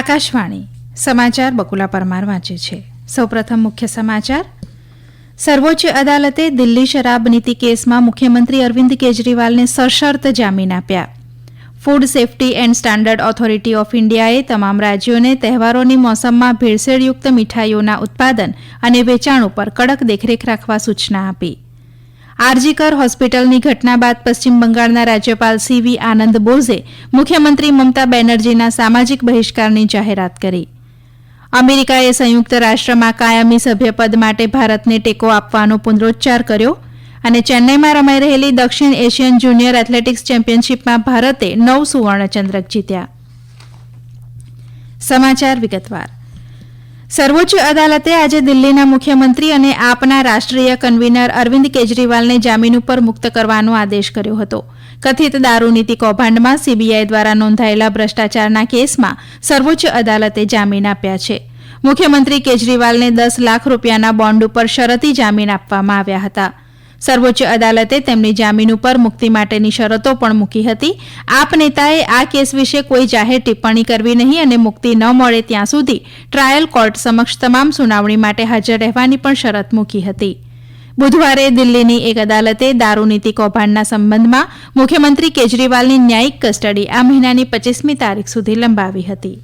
આકાશવાણી, સમાચાર બકુલા પરમાર વાંચે છે. સૌપ્રથમ મુખ્ય સમાચાર, સર્વોચ્ચ અદાલતે દિલ્હી શરાબ નીતિ કેસમાં મુખ્યમંત્રી અરવિંદ કેજરીવાલને સશર્ત જામીન આપ્યા. Food safety and standard authority of ઇન્ડિયાએ તમામ રાજ્યોને તહેવારોની મોસમમાં ભેળસેળયુક્ત મીઠાઈઓના ઉત્પાદન અને વેચાણ ઉપર કડક દેખરેખ રાખવા સૂચના આપી. આરજીકર હોસ્પિટલની ઘટના બાદ પશ્ચિમ બંગાળના રાજ્યપાલ સીવી આનંદ બોઝે મુખ્યમંત્રી મમતા બેનર્જીના સામાજિક બહિષ્કારની જાહેરાત કરી. અમેરિકાએ સંયુક્ત રાષ્ટ્રમાં કાયમી સભ્યપદ માટે ભારતને ટેકો આપવાનો પુનરોચ્ચાર કર્યો અને ચેન્નાઈમાં રમાઈ રહેલી દક્ષિણ એશિયન જુનિયર એથ્લેટિક્સ ચેમ્પિયનશિપમાં ભારતે નવ સુવર્ણચંદ્રક જીત્યા. સમાચાર વિગતવાર. સર્વોચ્ચ અદાલતે આજે દિલ્હીના મુખ્યમંત્રી અને આપના રાષ્ટ્રીય કન્વીનર અરવિંદ કેજરીવાલને જામીન ઉપર મુક્ત કરવાનો આદેશ કર્યો હતો. કથિત દારૂનીતિ કૌભાંડમાં સીબીઆઈ દ્વારા નોંધાયેલા ભ્રષ્ટાચારના કેસમાં સર્વોચ્ચ અદાલતે જામીન આપ્યા છે. મુખ્યમંત્રી કેજરીવાલને દસ લાખ રૂપિયાના બોન્ડ ઉપર શરતી જામીન આપવામાં આવ્યા હતા. સર્વોચ્ચ અદાલતે તેમની જામીન ઉપર મુક્તિ માટેની શરતો પણ મૂકી હતી. આપ નેતાએ આ કેસ વિશે કોઈ જાહેર ટિપ્પણી કરવી નહીં અને મુક્તિ ન મળે ત્યાં સુધી ટ્રાયલ કોર્ટ સમક્ષ તમામ સુનાવણી માટે હાજર રહેવાની પણ શરત મૂકી હતી. બુધવારે દિલ્હીની એક અદાલતે દારૂનીતિ કૌભાંડના સંબંધમાં મુખ્યમંત્રી કેજરીવાલની ન્યાયિક કસ્ટડી આ મહિનાની પચીસમી તારીખ સુધી લંબાવી હતી.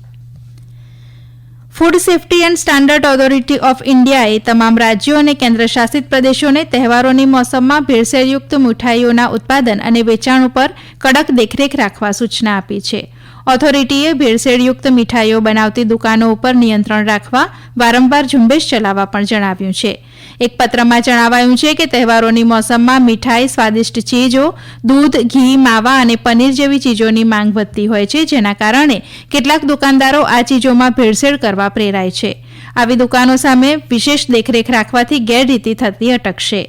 Food safety and standard authority of ઇન્ડિયાએ તમામ રાજ્યો અને કેન્દ્રશાસિત પ્રદેશોને તહેવારોની મોસમમાં ભેળસેળયુક્ત મીઠાઈઓના ઉત્પાદન અને વેચાણ ઉપર કડક દેખરેખ રાખવા સૂચના આપી છે. ઓથોરિટીએ ભેળસેળયુક્ત મીઠાઈઓ બનાવતી દુકાનો ઉપર નિયંત્રણ રાખવા, વારંવાર ઝુંબેશ ચલાવવા પણ જણાવ્યું છે. એક પત્રમાં જણાવાયું છે કે તહેવારોની મોસમમાં મીઠાઈ, સ્વાદિષ્ટ ચીજો, દૂધ, ઘી, માવા અને પનીર જેવી ચીજોની માંગ વધતી હોય છે, જેના કારણે કેટલાક દુકાનદારો આ ચીજોમાં ભેળસેળ કરવા પ્રેરાય છે. આવી દુકાનો સામે વિશેષ દેખરેખ રાખવાથી ગેરરીતિ થતી અટકશે.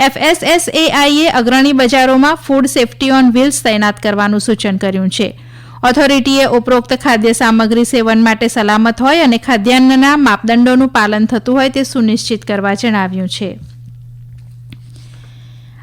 એફએસએસએઆઈએ અગ્રણી બજારોમાં ફૂડ સેફટી ઓન વ્હીલ્સ તૈનાત કરવાનું સૂચન કર્યું છે. ઓથોરિટીએ ઉપરોક્ત ખાદ્ય સામગ્રી સેવન માટે સલામત હોય અને ખાદ્યાન્નના માપદંડોનું પાલન થતું હોય તે સુનિશ્ચિત કરવા જણાવ્યું છે.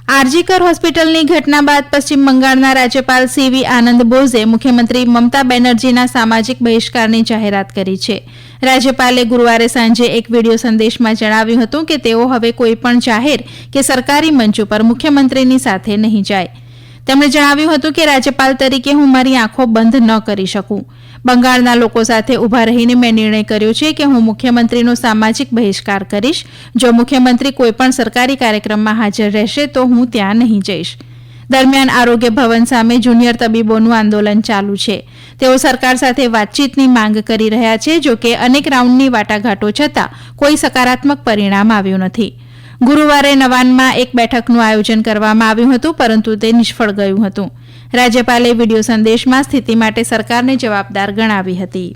આરજીકર હોસ્પિટલની ઘટના બાદ પશ્ચિમ બંગાળના રાજ્યપાલ સીવી આનંદ બોઝે મુખ્યમંત્રી મમતા બેનર્જીના સામાજિક બહિષ્કારની જાહેરાત કરી છે. રાજ્યપાલે ગુરુવારે સાંજે એક વીડિયો સંદેશમાં જણાવ્યું હતું કે તેઓ હવે કોઈપણ જાહેર કે સરકારી મંચ ઉપર મુખ્યમંત્રીની સાથે નહીં જાય. તેમણે જણાવ્યું હતું કે રાજ્યપાલ તરીકે હું મારી આંખો બંધ ન કરી શકું. બંગાળના લોકો સાથે ઊભા રહીને મેં નિર્ણય કર્યો છે કે હું મુખ્યમંત્રીનો સામાજિક બહિષ્કાર કરીશ. જો મુખ્યમંત્રી કોઈપણ સરકારી કાર્યક્રમમાં હાજર રહેશે તો હું ત્યાં નહીં જઈશ. દરમિયાન આરોગ્ય ભવન સામે જુનિયર તબીબોનું આંદોલન ચાલુ છે. તેઓ સરકાર સાથે વાતચીતની માંગ કરી રહ્યા છે જો કે અનેક રાઉન્ડની વાટાઘાટો છતાં કોઈ સકારાત્મક પરિણામ આવ્યું નથી. ગુરુવારે નવાનમાં એક બેઠકનું આયોજન કરવામાં આવ્યું હતું, પરંતુ તે નિષ્ફળ ગયું હતું. રાજ્યપાલે વીડિયો સંદેશમાં સ્થિતિ માટે સરકારને જવાબદાર ગણાવી હતી.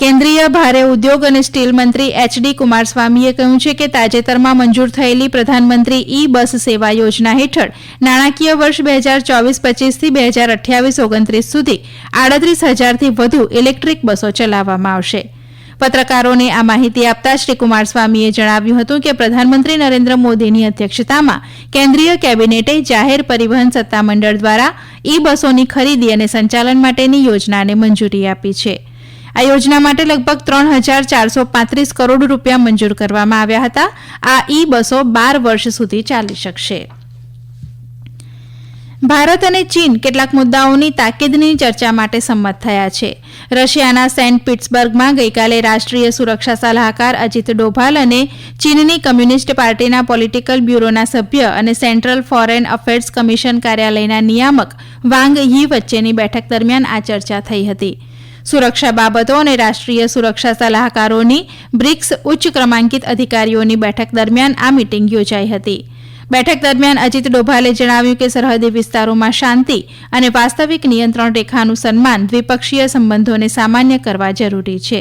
કેન્દ્રીય ભારે ઉદ્યોગ અને સ્ટીલ મંત્રી એચડી કુમારસ્વામીએ કહ્યું છે કે તાજેતરમાં મંજૂર થયેલી પ્રધાનમંત્રી ઈ બસ સેવા યોજના હેઠળ નાણાકીય વર્ષ બે હજાર ચોવીસ પચીસથી બે હજાર અઠ્યાવીસ ઓગણત્રીસ સુધી આડત્રીસ હજારથી વધુ ઇલેક્ટ્રિક બસો ચલાવવામાં આવશે. પત્રકારોને આ માહિતી આપતા શ્રી કુમારસ્વામીએ જણાવ્યું હતું કે પ્રધાનમંત્રી નરેન્દ્ર મોદીની અધ્યક્ષતામાં કેન્દ્રીય કેબિનેટે જાહેર પરિવહન સત્તામંડળ દ્વારા ઈ બસોની ખરીદી અને સંચાલન માટેની યોજનાને મંજૂરી આપી છે. આ યોજના માટે લગભગ ત્રણ હજાર ચારસો પાંત્રીસ કરોડ રૂપિયા મંજૂર કરવામાં આવ્યા હતા. આ ઈ બસો બાર વર્ષ સુધી ચાલી શકશે. ભારત અને ચીન કેટલાક મુદ્દાઓની તાકીદની ચર્ચા માટે સંમત થયા છે. રશિયાના સેન્ટ પીટ્સબર્ગમાં ગઈકાલે રાષ્ટ્રીય સુરક્ષા સલાહકાર અજીત ડોભાલ અને ચીનની કમ્યુનિસ્ટ પાર્ટીના પોલિટિકલ બ્યુરોના સભ્ય અને સેન્ટ્રલ ફોરેન અફેર્સ કમિશન કાર્યાલયના નિયામક વાંગ યી વચ્ચેની બેઠક દરમિયાન આ ચર્ચા થઈ હતી. સુરક્ષા બાબતો અને રાષ્ટ્રીય સુરક્ષા સલાહકારોની બ્રિક્સ ઉચ્ચ ક્રમાંકિત અધિકારીઓની બેઠક દરમિયાન આ મિટિંગ યોજાઈ હતી. બેઠક દરમિયાન અજીત ડોભાલે જણાવ્યું કે સરહદી વિસ્તારોમાં શાંતિ અને વાસ્તવિક નિયંત્રણ રેખાનું સન્માન દ્વિપક્ષીય સંબંધોને સામાન્ય કરવા જરૂરી છે.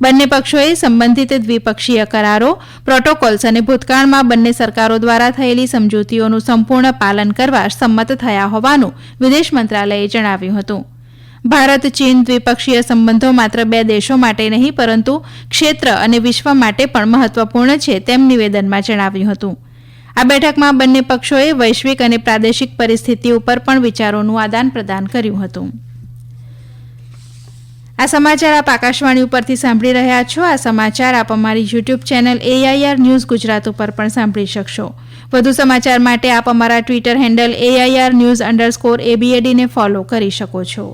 બંને પક્ષોએ સંબંધિત દ્વિપક્ષીય કરારો, પ્રોટોકોલ્સ અને ભૂતકાળમાં બંને સરકારો દ્વારા થયેલી સમજૂતીઓનું સંપૂર્ણ પાલન કરવા સંમત થયા હોવાનું વિદેશ મંત્રાલયે જણાવ્યું હતું. ભારત, ચીન દ્વિપક્ષીય સંબંધો માત્ર બે દેશો માટે નહીં, પરંતુ ક્ષેત્ર અને વિશ્વ માટે પણ મહત્વપૂર્ણ છે તેમ નિવેદનમાં જણાવ્યું હતું. આ બેઠકમાં બંને પક્ષોએ વૈશ્વિક અને પ્રાદેશિક પરિસ્થિતિ ઉપર પણ વિચારોનું આદાન પ્રદાન કર્યું હતું. આ સમાચાર આપ આકાશવાણી ઉપરથી સાંભળી રહ્યા છો. આ સમાચાર આપ અમારી YouTube channel AIR news Gujarat ઉપર પણ સાંભળી શકશો. વધુ સમાચાર માટે આપ અમારા Twitter handle AIR news underscore એબીએડીને follow કરી શકો છો.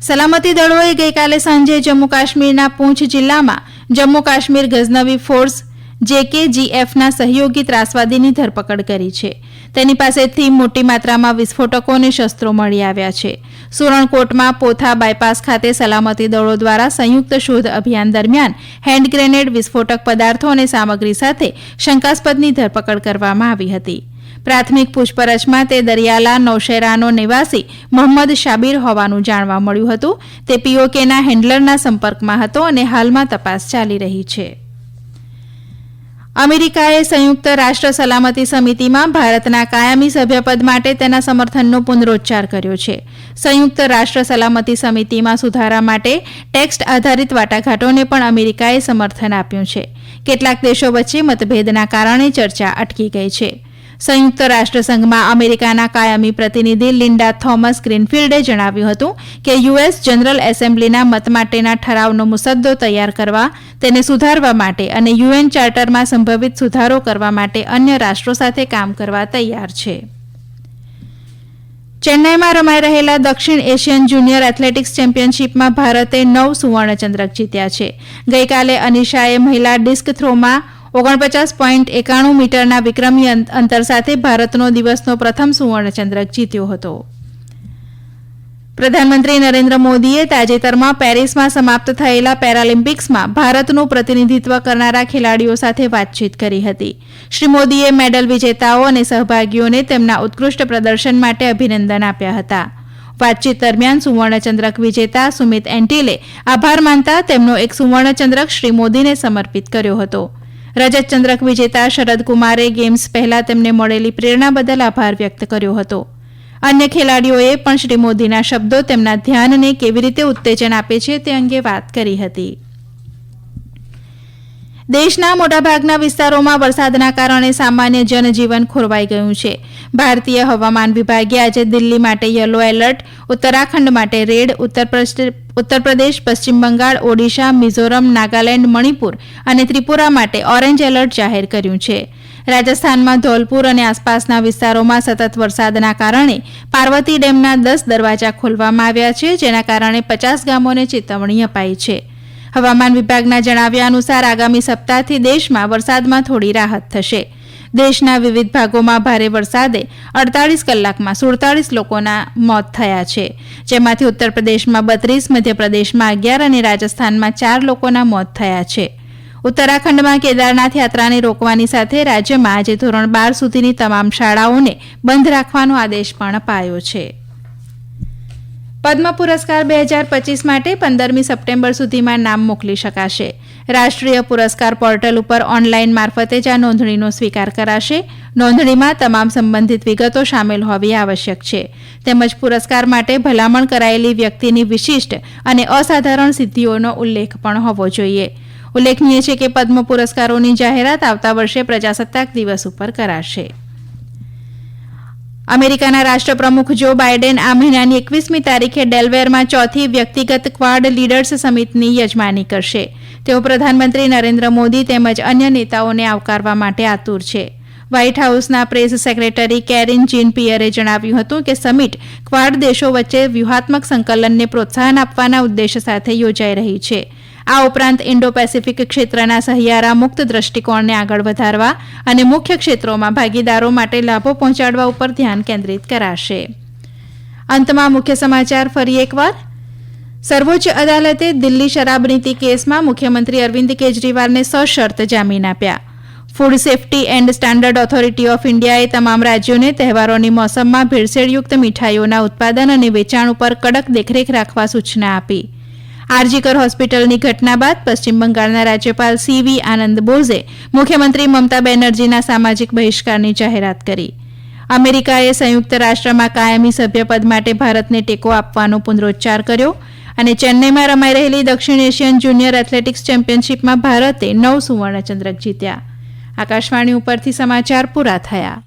સલામતી દળોએ ગઈકાલે સાંજે જમ્મુ કાશ્મીરના પૂંછ જિલ્લામાં જમ્મુ કાશ્મીર ગઝનવી ફોર્સ જેકેજીએફના સહયોગી ત્રાસવાદીની ધરપકડ કરી છે. તેની પાસેથી મોટી માત્રામાં વિસ્ફોટકો અને શસ્ત્રો મળી આવ્યા છે. સુરણકોટમાં પોથા બાયપાસ ખાતે સલામતી દળો દ્વારા સંયુક્ત શોધ અભિયાન દરમિયાન હેન્ડ ગ્રેનેડ વિસ્ફોટક પદાર્થો અને સામગ્રી સાથે શંકાસ્પદની ધરપકડ કરવામાં આવી હતી. પ્રાથમિક પૂછપરછમાં તે દરિયાલા નૌશેરાનો નિવાસી મોહમ્મદ શાબીર હોવાનું જાણવા મળ્યું હતું. તે પીઓકેના હેન્ડલરના સંપર્કમાં હતો અને હાલમાં તપાસ ચાલી રહી છે. અમેરિકાએ સંયુક્ત રાષ્ટ્ર સલામતી સમિતિમાં ભારતના કાયમી સભ્યપદ માટે તેના સમર્થનનો પુનરોચ્ચાર કર્યો છે. સંયુક્ત રાષ્ટ્ર સલામતી સમિતિમાં સુધારા માટે ટેક્સ્ટ આધારિત વાટાઘાટોને પણ અમેરિકાએ સમર્થન આપ્યું છે. કેટલાક દેશો વચ્ચે મતભેદના કારણે ચર્ચા અટકી ગઈ છે. સંયુક્ત રાષ્ટ્રસંઘમાં અમેરિકાના કાયમી પ્રતિનિધિ લિન્ડા થોમસ ગ્રીનફિલ્ડે જણાવ્યું હતું કે યુએસ જનરલ એસેમ્બલીના મત માટેના ઠરાવનો મુસદ્દો તૈયાર કરવા, તેને સુધારવા માટે અને યુએન ચાર્ટરમાં સંભવિત સુધારો કરવા માટે અન્ય રાષ્ટ્રો સાથે કામ કરવા તૈયાર છે. ચેન્નાઈમાં રમાઈ રહેલા દક્ષિણ એશિયન જુનિયર એથ્લેટિક્સ ચેમ્પિયનશિપમાં ભારતે નવ સુવર્ણચંદ્રક જીત્યા છે. ગઈકાલે અનિશાએ મહિલા ડિસ્ક થ્રોમાં ઓગણપચાસ પોઈન્ટ એકાણું મીટરના વિક્રમી અંતર સાથે ભારતનો દિવસનો પ્રથમ સુવર્ણચંદ્રક જીત્યો હતો. પ્રધાનમંત્રી નરેન્દ્ર મોદીએ તાજેતરમાં પેરિસમાં સમાપ્ત થયેલા પેરાલિમ્પિક્સમાં ભારતનું પ્રતિનિધિત્વ કરનારા ખેલાડીઓ સાથે વાતચીત કરી હતી. શ્રી મોદીએ મેડલ વિજેતાઓ અને સહભાગીઓને તેમના ઉત્કૃષ્ટ પ્રદર્શન માટે અભિનંદન આપ્યા હતા. વાતચીત દરમિયાન સુવર્ણચંદ્રક વિજેતા સુમિત એન્ટિલે આભાર માનતા તેમનો એક સુવર્ણચંદ્રક શ્રી મોદીને સમર્પિત કર્યો હતો. રજત ચંદ્રક વિજેતા શરદ કુમારે ગેમ્સ પહેલા તેમને મળેલી પ્રેરણા બદલ આભાર વ્યક્ત કર્યો હતો. અન્ય ખેલાડીઓએ પણ શ્રી મોદીના શબ્દો તેમના ધ્યાનને કેવી રીતે ઉત્તેજન આપે છે તે અંગે વાત કરી હતી. દેશના મોટાભાગના વિસ્તારોમાં વરસાદના કારણે સામાન્ય જનજીવન ખોરવાઈ ગયું છે. ભારતીય હવામાન વિભાગે આજે દિલ્હી માટે યલો એલર્ટ, ઉત્તરાખંડ માટે રેડ ઉત્તર પ્રદેશ પશ્ચિમ બંગાળ, ઓડિશા, મિઝોરમ, નાગાલેન્ડ, મણિપુર અને ત્રિપુરા માટે ઓરેન્જ એલર્ટ જાહેર કર્યું છે. રાજસ્થાનમાં ધોલપુર અને આસપાસના વિસ્તારોમાં સતત વરસાદના કારણે પાર્વતી ડેમના દસ દરવાજા ખોલવામાં આવ્યા છે, જેના કારણે પચાસ ગામોને ચેતવણી અપાઈ છે. હવામાન વિભાગના જણાવ્યા અનુસાર આગામી સપ્તાહથી દેશમાં વરસાદમાં થોડી રાહત થશે. દેશના વિવિધ ભાગોમાં ભારે વરસાદે અડતાલીસ કલાકમાં સુડતાલીસ લોકોના મોત થયા છે. જેમાંથી ઉત્તર પ્રદેશમાં બત્રીસ, મધ્યપ્રદેશમાં અગિયાર અને રાજસ્થાનમાં ચાર લોકોના મોત થયા છે. ઉત્તરાખંડમાં કેદારનાથ યાત્રાને રોકવાની સાથે રાજ્યમાં આજે ધોરણ બાર સુધીની તમામ શાળાઓને બંધ રાખવાનો આદેશ પણ અપાયો છે. પદ્મ પુરસ્કાર બે હજાર પચીસ માટે પંદરમી સપ્ટેમ્બર સુધીમાં નામ મોકલી શકાશે. રાષ્ટ્રીય પુરસ્કાર પોર્ટલ ઉપર ઓનલાઈન મારફતે જ આ નોંધણીનો સ્વીકાર કરાશે. નોંધણીમાં તમામ સંબંધિત વિગતો સામેલ હોવી આવશ્યક છે. તેમજ પુરસ્કાર માટે ભલામણ કરાયેલી વ્યક્તિની વિશિષ્ટ અને અસાધારણ સિદ્ધિઓનો ઉલ્લેખ પણ હોવો જોઈએ. ઉલ્લેખનીય છે કે પદ્મ પુરસ્કારોની જાહેરાત આવતા વર્ષે પ્રજાસત્તાક દિવસ ઉપર કરાશે. અમેરિકાના રાષ્ટ્રપ્રમુખ જો બાઇડેન આ મહિનાની એકવીસમી તારીખે ડેલવેરમાં ચોથી વ્યક્તિગત ક્વાડ લીડર્સ સમિટની યજમાની કરશે. તેઓ પ્રધાનમંત્રી નરેન્દ્ર મોદી તેમજ અન્ય નેતાઓને આવકારવા માટે આતુર છે. વ્હાઇટ હાઉસના press secretary Karine Jean Pierre જણાવ્યું હતું કે સમિટ ક્વાડ દેશો વચ્ચે વ્યૂહાત્મક સંકલનને પ્રોત્સાહન આપવાના ઉદ્દેશ સાથે યોજાઈ રહી છે. આ ઉપરાંત ઇન્ડો પેસિફિક ક્ષેત્રના સહિયારા મુક્ત દ્રષ્ટિકોણને આગળ વધારવા અને મુખ્ય ક્ષેત્રોમાં ભાગીદારો માટે લાભો પહોંચાડવા ઉપર ધ્યાન કેન્દ્રિત કરાશે. અંતમાં મુખ્ય સમાચાર ફરી એકવાર. સર્વોચ્ચ અદાલતે દિલ્હી શરાબ નીતિ કેસમાં મુખ્યમંત્રી અરવિંદ કેજરીવાલને સશર્ત જામીન આપ્યા. Food safety and standard authority of ઇન્ડિયાએ તમામ રાજ્યોને તહેવારોની મોસમમાં ભેળસેળયુક્ત મીઠાઈઓના ઉત્પાદન અને વેચાણ ઉપર કડક દેખરેખ રાખવા સૂચના આપી. આરજીકર હોસ્પિટલની ઘટના બાદ પશ્ચિમ બંગાળના રાજ્યપાલ સીવી આનંદ બોઝે મુખ્યમંત્રી મમતા બેનર્જીના સામાજિક બહિષ્કારની જાહેરાત કરી. અમેરિકાએ સંયુક્ત રાષ્ટ્રમાં કાયમી સભ્યપદ માટે ભારતને ટેકો આપવાનો પુનરોચ્ચાર કર્યો અને ચેન્નઈમાં રમાઈ રહેલી દક્ષિણ એશિયન જુનિયર એથ્લેટિક્સ ચેમ્પિયનશિપમાં ભારતે નવ સુવર્ણચંદ્રક જીત્યા. આકાશવાણી ઉપરથી સમાચાર પૂરા થયા.